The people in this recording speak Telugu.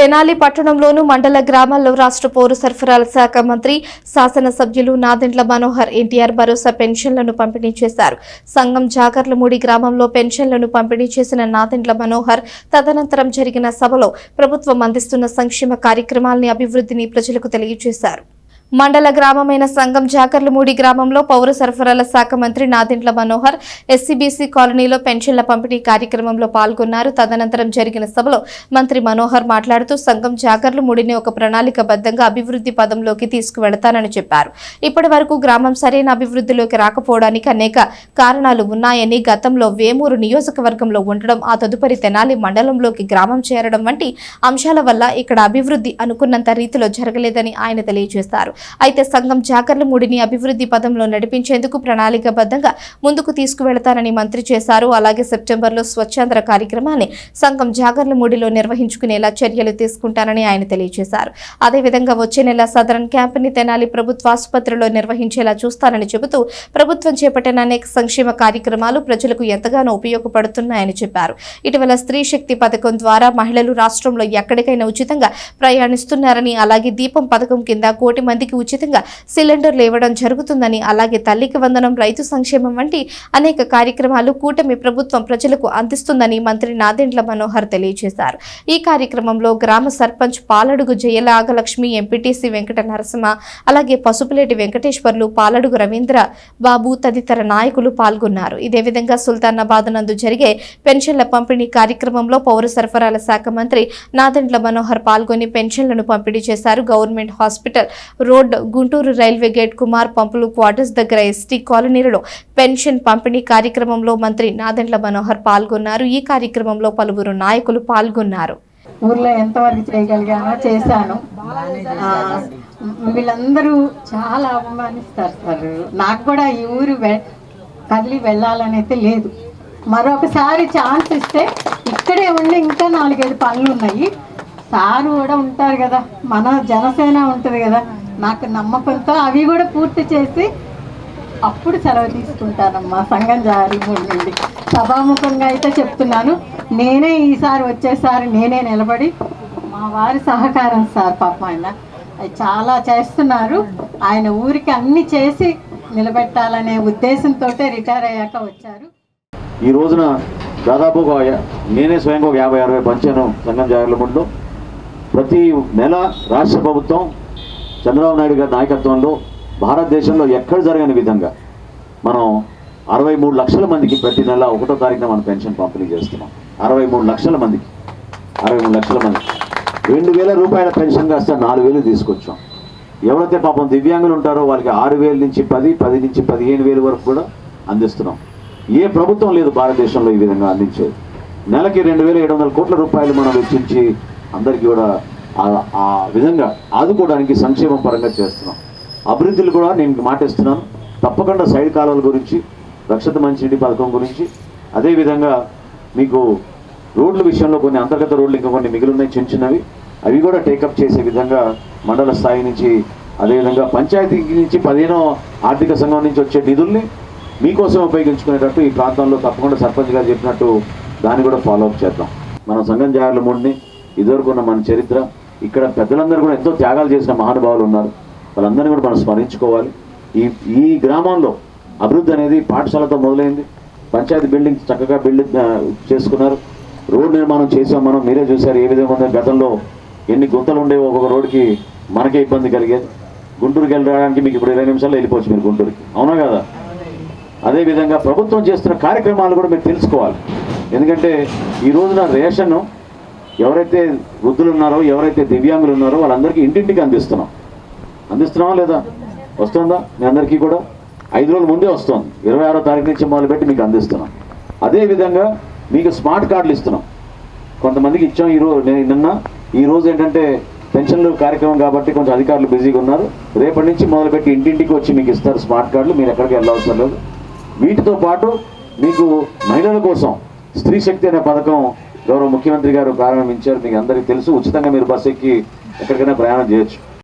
తెనాలి పట్టణంలోను మండల గ్రామాల్లో రాష్ట్ర పౌర సరఫరాల శాఖ మంత్రి శాసనసభ్యులు నాదెండ్ల మనోహర్ ఎన్టీఆర్ భరోసా పెన్షన్లను పంపిణీ చేశారు. సంఘం జాగర్లమూడి గ్రామంలో పెన్షన్లను పంపిణీ చేసిన నాదెండ్ల మనోహర్ తదనంతరం జరిగిన సభలో ప్రభుత్వం అందిస్తున్న సంక్షేమ కార్యక్రమాల్ని అభివృద్ధిని ప్రజలకు తెలియజేశారు. మండల గ్రామమైన సంఘం జాకర్లమూడి గ్రామంలో పౌర సరఫరాల శాఖ మంత్రి నాదింట్ల మనోహర్ ఎస్సీబీసీ కాలనీలో పెన్షన్ల పంపిణీ కార్యక్రమంలో పాల్గొన్నారు. తదనంతరం జరిగిన సభలో మంత్రి మనోహర్ మాట్లాడుతూ సంఘం జాకర్లమూడిని ఒక ప్రణాళికబద్ధంగా అభివృద్ధి పదంలోకి తీసుకువెళతానని చెప్పారు. ఇప్పటి వరకు గ్రామం సరైన అభివృద్ధిలోకి రాకపోవడానికి అనేక కారణాలు ఉన్నాయని గతంలో వేమూరు నియోజకవర్గంలో ఉండడం ఆ తదుపరి తెనాలి మండలంలోకి గ్రామం చేరడం వంటి అంశాల వల్ల ఇక్కడ అభివృద్ధి అనుకున్నంత రీతిలో జరగలేదని ఆయన తెలియజేశారు అయితే సంఘం జాకర్లమూడిని అభివృద్ధి పదంలో నడిపించేందుకు ప్రణాళికబద్ధంగా ముందుకు తీసుకువెళతానని మంత్రి చేశారు. అలాగే సెప్టెంబర్లో స్వచ్ఛాంధ్ర కార్యక్రమాన్ని సంఘం జాగర్లమూడిలో నిర్వహించుకునేలా చర్యలు తీసుకుంటానని ఆయన తెలియజేశారు. అదేవిధంగా వచ్చే నెల సదరన్ క్యాంపుని తెనాలి ప్రభుత్వ ఆసుపత్రిలో నిర్వహించేలా చూస్తానని చెబుతూ ప్రభుత్వం చేపట్టిన అనేక సంక్షేమ కార్యక్రమాలు ప్రజలకు ఎంతగానో ఉపయోగపడుతున్నాయని చెప్పారు. ఇటీవల స్త్రీ శక్తి పథకం ద్వారా మహిళలు రాష్ట్రంలో ఎక్కడికైనా ఉచితంగా ప్రయాణిస్తున్నారని అలాగే దీపం పథకం కింద కోటి మందికి ఉచితంగా సిలిండర్లు ఇవ్వడం జరుగుతుందని అలాగే తల్లికి వందనం రైతు సంక్షేమం వంటి అనేక కార్యక్రమాలు కూటమి ప్రభుత్వం ప్రజలకు అందిస్తుందని మంత్రి నాదెండ్ల మనోహర్ తెలియజేశారు. ఈ కార్యక్రమంలో గ్రామ సర్పంచ్ పాలడుగు జయలాగలక్ష్మి ఎంపీటీసీ వెంకట నరసింహ అలాగే పసుపులేటి వెంకటేశ్వర్లు పాలడుగు రవీంద్ర బాబు తదితర నాయకులు పాల్గొన్నారు. ఇదే విధంగా సుల్తానాబాద్ నందు జరిగే పెన్షన్ల పంపిణీ కార్యక్రమంలో పౌర సరఫరాల శాఖ మంత్రి నాదెండ్ల మనోహర్ పాల్గొని పెన్షన్లను పంపిణీ చేశారు. Government hospital road Guntur railway gate Kumar పంపులు క్వార్టర్స్ దగ్గర ఎస్టీ కాలనీలలో పెన్షన్ పంపిణీ కార్యక్రమంలో మంత్రి నాదెండ్ల మనోహర్ పాల్గొన్నారు. ఈ కార్యక్రమంలో పలువురు నాయకులు పాల్గొన్నారు. ఊర్లో ఎంతవరకు చేయగలిగానో చేశాను. వీళ్ళందరూ చాలా అవమానిస్తారు సార్. నాకు కూడా ఈ ఊరు కదిలి వెళ్ళాలని అయితే లేదు. మరొకసారి ఛాన్స్ ఇస్తే ఇక్కడే ఉండి ఇంకా నాలుగైదు పనులు ఉన్నాయి సారు కూడా ఉంటారు కదా. మన జనసేన ఉంటుంది కదా. నాకు నమ్మకంతో అవి కూడా పూర్తి చేసి అప్పుడు సెలవు తీసుకుంటానమ్మా సంఘం జారి నుండి. సభాముఖంగా అయితే చెప్తున్నాను నేనే ఈసారి వచ్చేసారి నేనే నిలబడి మా వారి సహకారం సార్ పాపం ఆయన. అది చాలా చేస్తున్నారు. ఆయన ఊరికి అన్ని చేసి నిలబెట్టాలనే ఉద్దేశంతో రిటైర్ అయ్యాక వచ్చారు. ఈ రోజున దాదాపు నేనే స్వయంగా ఒక యాభై అరవై పంచాను సంఘం జాగ్రత్త ప్రతి నెల రాష్ట్ర ప్రభుత్వం చంద్రబాబు నాయుడు గారి నాయకత్వంలో భారతదేశంలో ఎక్కడ జరగని విధంగా మనం అరవై మూడు లక్షల మందికి ప్రతి నెల ఒకటో తారీఖున మనం పెన్షన్ పంపిణీ చేస్తున్నాం. అరవై మూడు లక్షల మందికి. అరవై మూడు లక్షల మందికి. రెండు వేల రూపాయల పెన్షన్ కాస్త నాలుగు వేలు తీసుకొచ్చాం. ఎవరైతే పాపం దివ్యాంగులు ఉంటారో వాళ్ళకి ఆరు వేల నుంచి పది పది నుంచి పదిహేను వేలు వరకు కూడా అందిస్తున్నాం. ఏ ప్రభుత్వం లేదు భారతదేశంలో ఈ విధంగా అందించేది. నెలకి రెండు వేల ఏడు వందల కోట్ల రూపాయలు మనం వెచ్చించి అందరికీ కూడా ఆ- విధంగా ఆదుకోవడానికి సంక్షేమం పరంగా చేస్తున్నాం. అభివృద్ధులు కూడా నేను మాటిస్తున్నాను. తప్పకుండా సైడ్ కాలువల గురించి రక్షిత మంచినీటి పథకం గురించి అదేవిధంగా మీకు రోడ్ల విషయంలో కొన్ని అంతర్గత రోడ్లు ఇంకా కొన్ని మిగిలిన్నాయి చిన్న చిన్నవి. అవి కూడా టేకప్ చేసే విధంగా మండల స్థాయి నుంచి అదేవిధంగా పంచాయతీ నుంచి పదిహేనో ఆర్థిక సంఘం నుంచి వచ్చే నిధుల్ని మీకోసం ఉపయోగించుకునేటట్టు ఈ ప్రాంతంలో తప్పకుండా సర్పంచ్ గారు చెప్పినట్టు దాన్ని కూడా ఫాలోఅప్ చేద్దాం. మనం సంఘం జాగర్ల మూడిని ఇదివరకు ఉన్న మన చరిత్ర ఇక్కడ పెద్దలందరూ కూడా ఎంతో త్యాగాలు చేసిన మహానుభావులు ఉన్నారు. వాళ్ళందరినీ కూడా మనం స్మరించుకోవాలి. ఈ ఈ గ్రామంలో అభివృద్ధి అనేది పాఠశాలతో మొదలైంది. పంచాయతీ బిల్డింగ్ చక్కగా బిల్డింగ్ చేసుకున్నారు. రోడ్ నిర్మాణం చేసాం మనం. మీరే చూశారు ఏ విధంగా ఉందో. గతంలో ఎన్ని గుంతలు ఉండేవి ఒక్కొక్క రోడ్డుకి మనకే ఇబ్బంది కలిగేది. గుంటూరుకి వెళ్ళడానికి రావడానికి మీకు ఇప్పుడు ఇరవై నిమిషాల్లో వెళ్ళిపోవచ్చు మీరు గుంటూరుకి. అవునా కదా? అదేవిధంగా ప్రభుత్వం చేస్తున్న కార్యక్రమాలు కూడా మీరు తెలుసుకోవాలి. ఎందుకంటే ఈ రోజున రేషన్ ఎవరైతే వృద్ధులు ఉన్నారో ఎవరైతే దివ్యాంగులు ఉన్నారో వాళ్ళందరికీ ఇంటింటికి అందిస్తున్నాం. అందిస్తున్నావా లేదా? వస్తుందా? మీ అందరికీ కూడా? ఐదు రోజుల ముందే వస్తుంది. ఇరవై ఆరో తారీఖు నుంచి మొదలుపెట్టి మీకు అందిస్తున్నాం. అదేవిధంగా మీకు స్మార్ట్ కార్డులు ఇస్తున్నాం. కొంతమందికి ఇచ్చాం ఈ రోజు నేను నిన్న. ఈరోజు ఏంటంటే పెన్షన్లు కార్యక్రమం కాబట్టి కొంచెం అధికారులు బిజీగా ఉన్నారు. రేపటి నుంచి మొదలుపెట్టి ఇంటింటికి వచ్చి మీకు ఇస్తారు స్మార్ట్ కార్డులు. మీరు ఎక్కడికి వెళ్ళవసరం లేదు. వీటితో పాటు మీకు మహిళల కోసం స్త్రీ శక్తి అనే పథకం గౌరవ ముఖ్యమంత్రి గారు ప్రారంభించారు. మీకు అందరికీ తెలుసు. ఉచితంగా మీరు బస్సు ఎక్కి ఎక్కడికైనా ప్రయాణం చేయొచ్చు.